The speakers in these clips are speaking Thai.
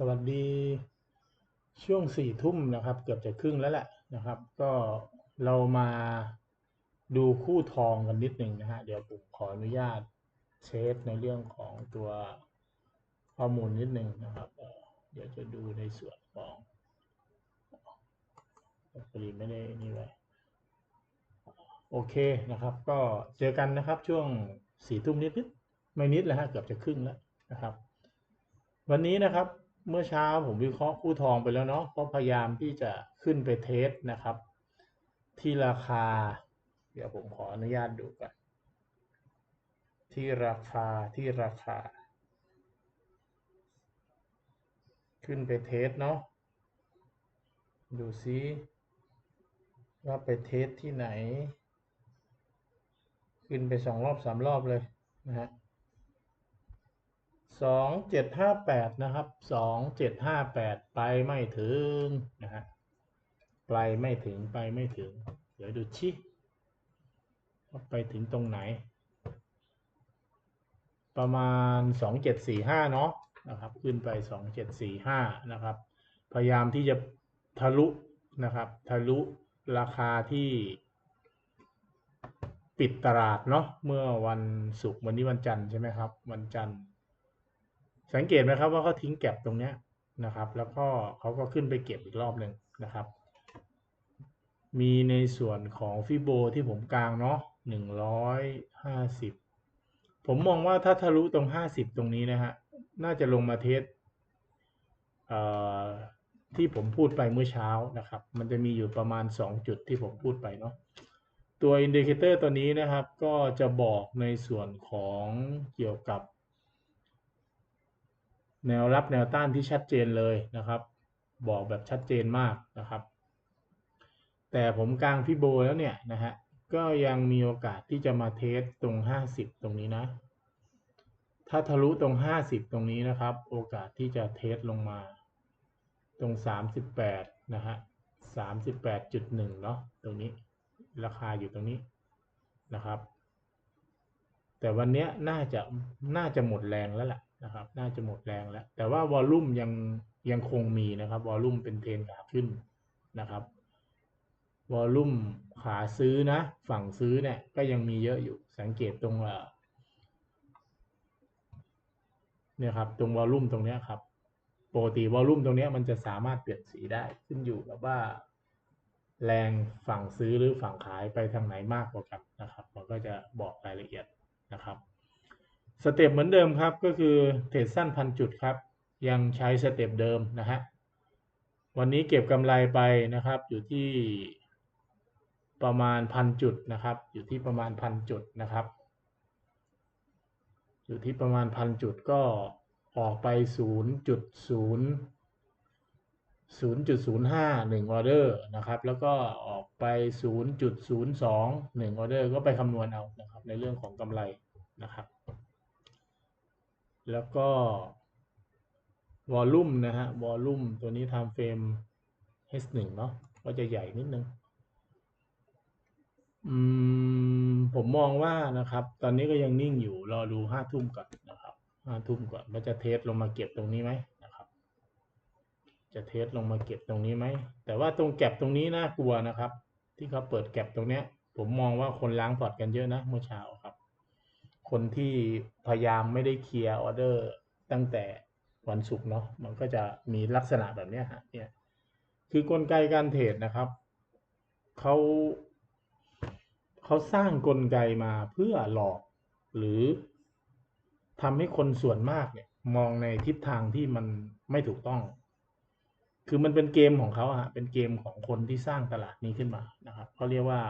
สวัสดีช่วงสี่ทุ่มนะครับ เกือบจะครึ่งแล้วแหละนะครับ ก็เรามาดูคู่ทองกันนิดหนึ่งนะฮะเดี๋ยวผมขออนุญาตเช็คในเรื่องของตัวข้อมูลนิดหนึ่งนะครับเดี๋ยวจะดูในส่วนของพอดีไม่ได้นี่ไว้โอเคนะครับ ก็เจอกันนะครับช่วงสี่ทุ่มนิดๆไม่นิดแล้วฮะเกือบจะครึ่งแล้วนะครับ วันนี้นะครับ เมื่อเช้าผมวิเคราะห์คู่ทองไปแล้วเนาะเพราะพยายามที่จะขึ้นไปเทสนะครับ ที่ราคา เดี๋ยวผมขออนุญาตดูก่อนที่ราคาที่ราคา ขึ้นไปเทสเนาะดูซิว่าไปเทสที่ไหน ขึ้นไปสองรอบสามรอบเลยนะฮะ สองเจ็ดห้าแปดนะครับสองเจ็ดห้าแปดไปไม่ถึงนะฮะไปไม่ถึงไปไม่ถึง เดี๋ยวดูชิว่าไปถึงตรงไหน ประมาณสองเจ็ดสี่ห้าเนาะนะครับ ขึ้นไปสองเจ็ดสี่ห้านะครับ พยายามที่จะทะลุนะครับ ทะลุราคาที่ปิดตลาดเนาะเมื่อวันศุกร์วันนี้วันจันทร์ใช่ไหมครับ วันจันทร์ สังเกตไหมครับว่าเขาทิ้งแก็บตรงเนี้ยนะครับ แล้วก็เขาก็ขึ้นไปเก็บอีกรอบหนึ่งนะครับ มีในส่วนของฟิโบที่ผมกลางเนาะหนึ่งร้อยห้าสิบผมมองว่าถ้าทะลุตรงห้าสิบตรงนี้นะฮะ น่าจะลงมาเทสเอ่อที่ผมพูดไปเมื่อเช้านะครับ มันจะมีอยู่ประมาณสองจุดที่ผมพูดไปเนาะ ตัวอินดิเคเตอร์ตัวนี้นะครับ ก็จะบอกในส่วนของเกี่ยวกับ แนวรับแนวต้านที่ชัดเจนเลยนะครับ บอกแบบชัดเจนมากนะครับ แต่ผมกลางพี่โบแล้วเนี่ยนะฮะก็ยังมีโอกาสที่จะมาเทสตรง 50 ตรงนี้นะ ถ้าทะลุตรง 50 ตรงนี้นะครับ โอกาสที่จะเทสลงมาตรง 38 นะฮะ 38.1 เนาะตรงนี้ราคาอยู่ตรงนี้นะครับ แต่วันนี้น่าจะน่าจะหมดแรงแล้วแหละ นะครับ น่าจะหมดแรงแล้ว แต่ว่าวอลลุ่มยังยังคงมีนะครับ วอลลุ่มเป็นเทรนขาขึ้นนะครับ วอลลุ่มขาซื้อนะ ฝั่งซื้อเนี่ยก็ยังมีเยอะอยู่ สังเกตตรงเนี่ยครับ ตรงวอลลุ่มตรงเนี้ยครับ ปกติวอลลุ่มตรงเนี้ยมันจะสามารถเปลี่ยนสีได้ ขึ้นอยู่กับว่า แรงฝั่งซื้อหรือฝั่งขายไปทางไหนมากกว่ากันนะครับ มันก็จะบอกรายละเอียดนะครับ สเต็ปเหมือนเดิมครับก็คือเทรดสั้นพันจุดครับ ยังใช้สเต็ปเดิมนะฮะวันนี้เก็บกำไรไปนะครับ อยู่ที่ประมาณพันจุดนะครับ อยู่ที่ประมาณพันจุดนะครับ อยู่ที่ประมาณพันจุดก็ออกไปศูนย์จุดศูนย์ศูนย์จุดศูนย์ห้าหนึ่งออเดอร์นะครับ แล้วก็ออกไปศูนย์จุดศูนย์สองหนึ่งออเดอร์ ก็ไปคำนวณเอานะครับ ในเรื่องของกำไรนะครับ แล้วก็วอลลุ่มนะฮะวอลลุ่มตัวนี้ time frame H1 เนาะก็จะใหญ่นิดนึงอืมผมมองว่านะครับ ตอนนี้ก็ยังนิ่งอยู่รอดูห้าทุ่มก่อนนะครับห้าทุ่มก่อนว่าจะเทสลงมาเก็บตรงนี้ไหมนะครับ จะเทสลงมาเก็บตรงนี้ไหมแต่ว่าตรงแก็บตรงนี้น่ากลัวนะครับ ที่เขาเปิดแก็บตรงเนี้ย ผมมองว่าคนล้างพอร์ตกันเยอะนะเมื่อเช้า คนที่พยายามไม่ได้เคลียร์ออเดอร์ตั้งแต่วันศุกร์เนาะมันก็จะมีลักษณะแบบเนี้ยฮะเนี่ยคือกลไกการเทรดนะครับเขาเขาสร้างกลไกมาเพื่อหลอกหรือทำให้คนส่วนมากเนี่ยมองในทิศทางที่มันไม่ถูกต้อง คือมันเป็นเกมของเขาอะฮะเป็นเกมของคนที่สร้างตลาดนี้ขึ้นมานะครับเขาเรียกว่า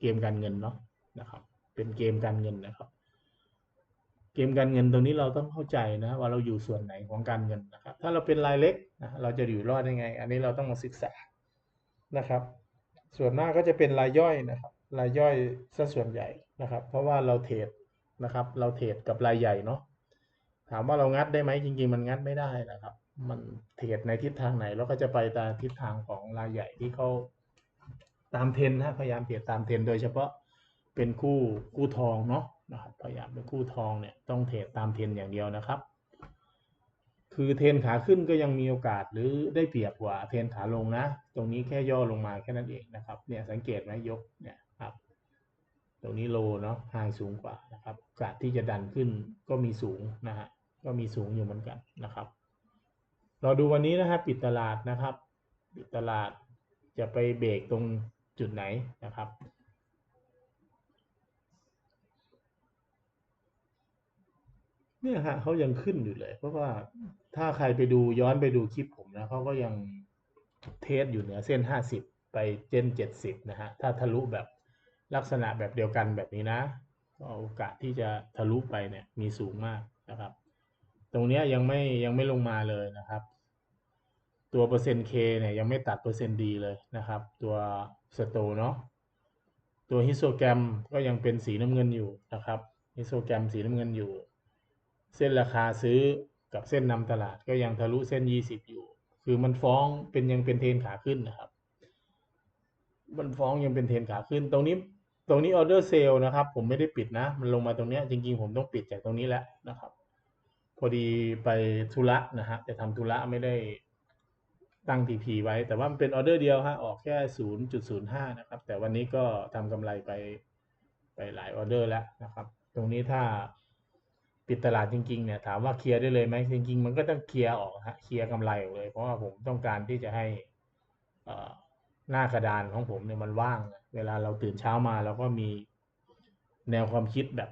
เกมการเงินเนาะนะครับ เป็นเกมการเงินนะครับ เกมการเงินตรงนี้เราต้องเข้าใจนะว่าเราอยู่ส่วนไหนของการเงินนะครับ ถ้าเราเป็นรายเล็กนะเราจะอยู่รอดยังไง อันนี้เราต้องมาศึกษานะครับ ส่วนมากก็จะเป็นรายย่อยนะครับ รายย่อยซะส่วนใหญ่นะครับ เพราะว่าเราเทรดนะครับ เราเทรดกับรายใหญ่เนาะถามว่าเรางัดได้ไหมจริง ๆ มันงัดไม่ได้นะครับ มันเทรดในทิศทางไหนเราก็จะไปตามทิศทางของรายใหญ่ที่เขาตามเทรนนะพยายามเทรดตามเทรนโดยเฉพาะเป็นคู่คู่ทองเนาะ นะครับพยายามเป็นคู่ทองเนี่ยต้องเทรดตามเทรนอย่างเดียวนะครับ คือเทรนขาขึ้นก็ยังมีโอกาสหรือได้เปรียบกว่าเทรนขาลงนะ ตรงนี้แค่ย่อลงมาแค่นั้นเองนะครับ เนี่ยสังเกตไหมยกเนี่ยครับ ตรงนี้โลเนาะไฮสูงกว่านะครับโอกาสที่จะดันขึ้นก็มีสูงนะฮะก็มีสูงอยู่เหมือนกันนะครับเราดูวันนี้นะฮะปิดตลาดนะครับ ปิดตลาดจะไปเบรกตรงจุดไหนนะครับ เนี่ยฮะเขายังขึ้นอยู่เลย เพราะว่าถ้าใครไปดูย้อนไปดูคลิปผมนะเขาก็ยังเทสอยู่เหนือเส้นห้าสิบไปเจนเจ็ดสิบนะฮะ ถ้าทะลุแบบลักษณะแบบเดียวกันแบบนี้นะก็โอกาสที่จะทะลุไปเนี่ยมีสูงมากนะครับ ตรงเนี้ยยังไม่ยังไม่ลงมาเลยนะครับ ตัวเปอร์เซ็นต์ K เนี่ยยังไม่ตัดเปอร์เซ็นต์ดีเลยนะครับ ตัวสโตเนาะตัวฮิสโตแกรมก็ยังเป็นสีน้ำเงินอยู่นะครับฮิสโตแกรมสีน้ำเงินอยู่ เส้นราคาซื้อกับเส้นนำตลาดก็ยังทะลุเส้น 20 อยู่ คือมันฟ้องเป็นยังเป็นเทรนขาขึ้นนะครับ มันฟ้องยังเป็นเทรนขาขึ้น ตรงนี้ตรงนี้ออเดอร์เซลนะครับ ผมไม่ได้ปิดนะ มันลงมาตรงนี้จริง ๆ ผมต้องปิดจากตรงนี้แหละนะครับ พอดีไปธุระนะฮะจะทำธุระไม่ได้ตั้ง TP ไว้ แต่ว่ามันเป็นออเดอร์เดียวฮะออกแค่ 0.05 นะครับ แต่วันนี้ก็ทำกำไรไปไปหลายออเดอร์แล้วนะครับ ตรงนี้ถ้า ปิดตลาดจริงๆเนี่ยถามว่าเคลียร์ได้เลยไหมจริงๆ มันก็ต้องเคลียร์ออกฮะเคลียร์กำไรออกเลย เพราะว่าผมต้องการที่จะให้เอหน้ากระดานของผมเนี่ยมันว่าง เวลาเราตื่นเช้ามาเราก็มีแนวความคิดแบบ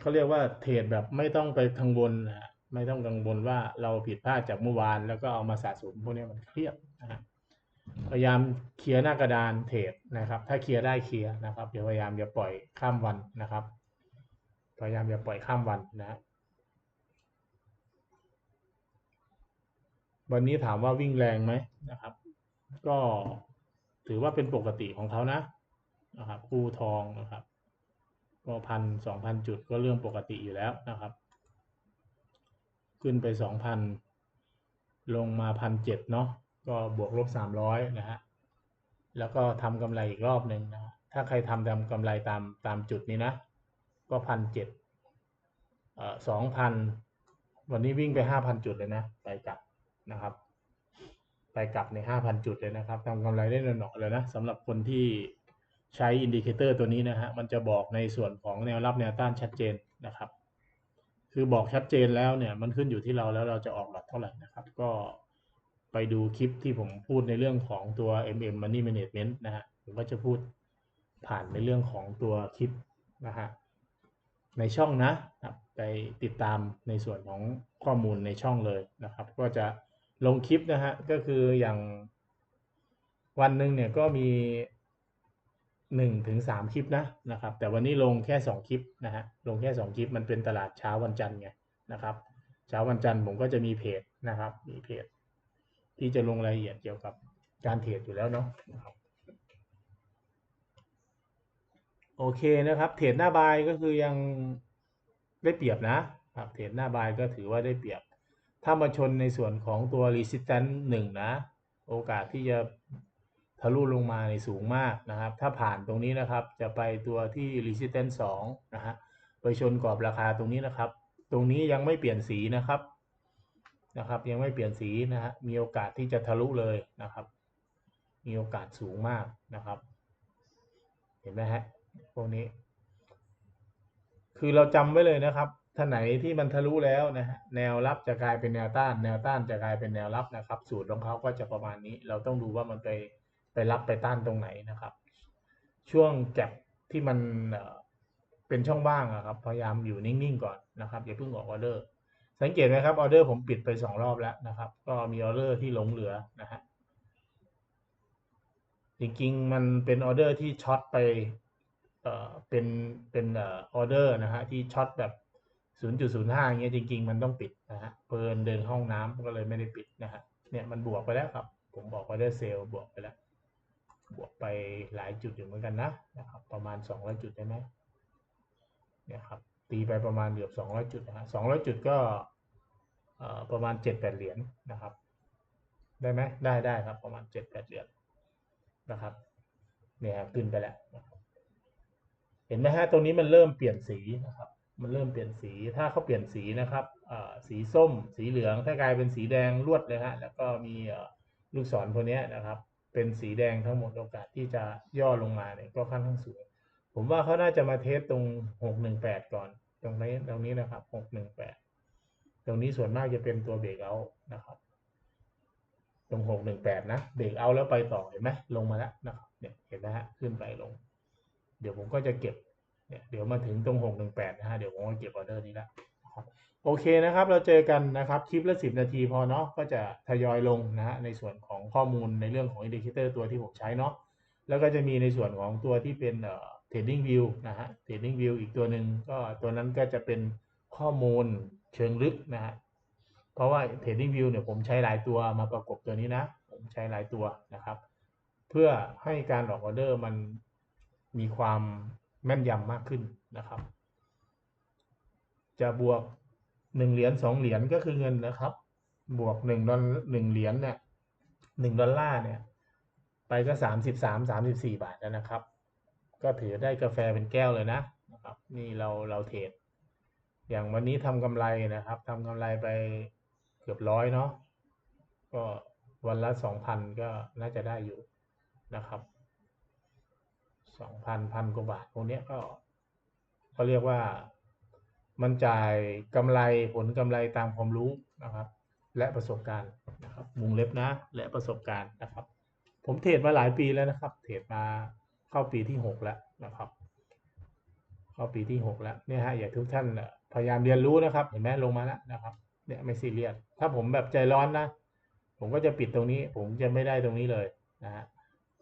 เขาเรียกว่าเทรดแบบไม่ต้องไปกังวลนะไม่ต้องกังวลว่าเราผิดพลาดจากเมื่อวาน แล้วก็เอามาสะสมพวกนี้มันเครียดนะฮะพยายามเคลียร์หน้ากระดานเทรดนะครับ ถ้าเคลียร์ได้เคลียร์นะครับอย่าพยายามอย่าปล่อยข้ามวันนะครับ พยายามอย่าปล่อยข้ามวันนะฮะวันนี้ถามว่าวิ่งแรงไหมนะครับ ก็ถือว่าเป็นปกติของเขานะนะครับคู่ทองนะครับก็พันสองพันจุดก็เรื่องปกติอยู่แล้วนะครับ ขึ้นไปสองพันลงมาพันเจ็ดเนาะก็บวกลบสามร้อยนะฮะแล้วก็ทำกำไรอีกรอบหนึ่งนะถ้าใครทำทำกำไรตามตามจุดนี้นะ ก็พันเจ็ดสองพันวันนี้วิ่งไปห้าพันจุดเลยนะ ไปกลับนะครับ ไปกลับในห้าพันจุดเลยนะครับทำกำไรได้หน่อยๆเลยนะสำหรับคนที่ใช้อินดิเคเตอร์ตัวนี้นะฮะ มันจะบอกในส่วนของแนวรับแนวต้านชัดเจนนะครับ คือบอกชัดเจนแล้วเนี่ย มันขึ้นอยู่ที่เราแล้วเราจะออกหลักเท่าไหร่นะครับ ก็ไปดูคลิปที่ผมพูดในเรื่องของตัว MM Money Management นะฮะผมก็จะพูดผ่านในเรื่องของตัวคลิปนะฮะ ในช่องนะครับไปติดตามในส่วนของข้อมูลในช่องเลยนะครับ ก็จะลงคลิปนะฮะก็คืออย่างวันหนึ่งเนี่ยก็มีหนึ่งถึงสามคลิปนะนะครับ แต่วันนี้ลงแค่สองคลิปนะฮะลงแค่สองคลิปมันเป็นตลาดเช้าวันจันทร์ไงนะครับ เช้าวันจันทร์ผมก็จะมีเพจนะครับ มีเพจ ที่จะลงรายละเอียดเกี่ยวกับการเทรดอยู่แล้วเนาะนะครับ โอเคนะครับ เทรดหน้าบายก็คือยังได้เปรียบนะครับเทรดหน้าบายก็ถือว่าได้เปรียบ ถ้ามาชนในส่วนของตัว resistance หนึ่งนะ โอกาสที่จะทะลุลงมาในสูงมากนะครับ ถ้าผ่านตรงนี้นะครับ จะไปตัวที่ resistance สองนะฮะไปชนกรอบราคาตรงนี้นะครับ ตรงนี้ยังไม่เปลี่ยนสีนะครับนะครับ ยังไม่เปลี่ยนสีนะฮะมีโอกาสที่จะทะลุเลยนะครับ มีโอกาสสูงมากนะครับ เห็นไหมฮะ พวกนี้ คือเราจำไว้เลยนะครับถ้าไหนที่มันทะลุแล้วนะฮะแนวรับจะกลายเป็นแนวต้าน แนวต้านจะกลายเป็นแนวรับนะครับ สูตรของเขาก็จะประมาณนี้ เราต้องดูว่ามันไปไปรับไปต้านตรงไหนนะครับ ช่วงแก็บที่มันเอ่อเป็นช่องว่างอะครับพยายามอยู่นิ่งๆก่อนนะครับอย่าเพิ่งออกออเดอร์ สังเกตไหมครับออเดอร์ผมปิดไปสองรอบแล้วนะครับ ก็มีออเดอร์ที่หลงเหลือนะฮะจริงๆมันเป็นออเดอร์ที่ช็อตไป เป็นเป็นออเดอร์นะฮะที่ช็อตแบบ 0.05อย่างเงี้ยจริง ๆ มันต้องปิดนะฮะเพลินเดินห้องน้ำก็เลยไม่ได้ปิดนะฮะเนี่ยมันบวกไปแล้วครับ ผมบอกว่าได้เซล์บวกไปแล้ว บวกไปหลายจุดอยู่เหมือนกันนะนะครับประมาณ 200 จุดได้ไหมเนี่ยครับตีไปประมาณเกือบ 200 จุดนะฮะ200 จุดก็ประมาณ 7-8 เหรียญนะครับ ได้ไหมได้ได้ครับประมาณ 7-8 เหรียญนะครับเนี่ยขึ้นไปแล้วนะ เห็นไหมฮะตรงนี้มันเริ่มเปลี่ยนสีนะครับ มันเริ่มเปลี่ยนสี ถ้าเขาเปลี่ยนสีนะครับสีส้ม สีเหลือง ถ้ากลายเป็นสีแดงรวดเลยฮะ แล้วก็มีลูกศรพวกนี้นะครับ เป็นสีแดงทั้งหมดโอกาสที่จะย่อลงมาเนี่ยก็ค่อนข้างสูง ผมว่าเขาน่าจะมาเทสตรงหกหนึ่งแปดก่อน ตรงนี้ตรงนี้นะครับหกหนึ่งแปดตรงนี้ส่วนมากจะเป็นตัวเบรกเอานะครับ ตรงหกหนึ่งแปดนะ เบรกเอาแล้วไปต่อเห็นไหมลงมาแล้วนะครับ เนี่ย เห็นไหมฮะ ขึ้นไปลง เดี๋ยวผมก็จะเก็บเนี่ยเดี๋ยวมาถึงตรงหกหนึ่งแปดนะฮะเดี๋ยวผมก็เก็บออเดอร์นี้ละโอเคนะครับ เราเจอกันนะครับคลิปละสิบนาทีพอเนาะก็จะทยอยลงนะฮะในส่วนของข้อมูลในเรื่องของอินดิเคเตอร์ตัวที่ผมใช้เนาะแล้วก็จะมีในส่วนของตัวที่เป็นเอ่อ trading view นะฮะ trading view อีกตัวหนึ่งก็ตัวนั้นก็จะเป็นข้อมูลเชิงลึกนะฮะเพราะว่า trading view เนี่ยผมใช้หลายตัวมาประกบตัวนี้นะ ผมใช้หลายตัวนะครับ เพื่อให้การออกออเดอร์มัน มีความแม่นยำมากขึ้นนะครับ จะบวกหนึ่งเหรียญสองเหรียญก็คือเงินนะครับ บวกหนึ่งดอลหนึ่งเหรียญเนี่ยหนึ่งดอลลาร์เนี่ย ไปก็สามสิบสามสามสิบสี่บาทแล้วนะครับ ก็ถือได้กาแฟเป็นแก้วเลยนะนะครับ นี่เราเราเทรดอย่างวันนี้ทำกำไรนะครับทำกำไรไปเกือบร้อยเนาะก็วันละสองพันก็น่าจะได้อยู่นะครับ สองพันพันกว่าบาทพวกเนี้ยก็เขาเรียกว่ามันจ่ายกำไรผลกำไรตามความรู้นะครับ และประสบการณ์นะครับวงเล็บนะ และประสบการณ์นะครับ ผมเทรดมาหลายปีแล้วนะครับ เทรดมาเข้าปีที่หกแล้วนะครับ เข้าปีที่หกแล้วเนี่ยฮะอย่าทุกท่านพยายามเรียนรู้นะครับ เห็นไหมลงมาแล้วนะครับ เนี่ยไม่ซีเรียสถ้าผมแบบใจร้อนนะ ผมก็จะปิดตรงนี้ ผมจะไม่ได้ตรงนี้เลยนะฮะ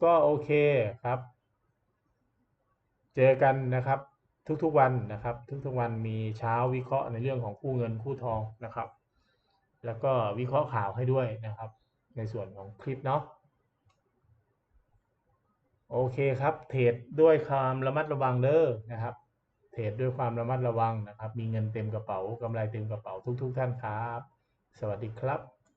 ก็โอเคครับ เจอกันนะครับทุกๆวันนะครับ ทุกๆวันมีเช้าวิเคราะห์ในเรื่องของคู่เงินคู่ทองนะครับ แล้วก็วิเคราะห์ข่าวให้ด้วยนะครับ ในส่วนของคลิปเนาะโอเคครับเทรดด้วยความระมัดระวังเด้อนะครับเทรดด้วยความระมัดระวังนะครับ มีเงินเต็มกระเป๋ากำไรเต็มกระเป๋าทุก ๆ ท่านครับ สวัสดีครับ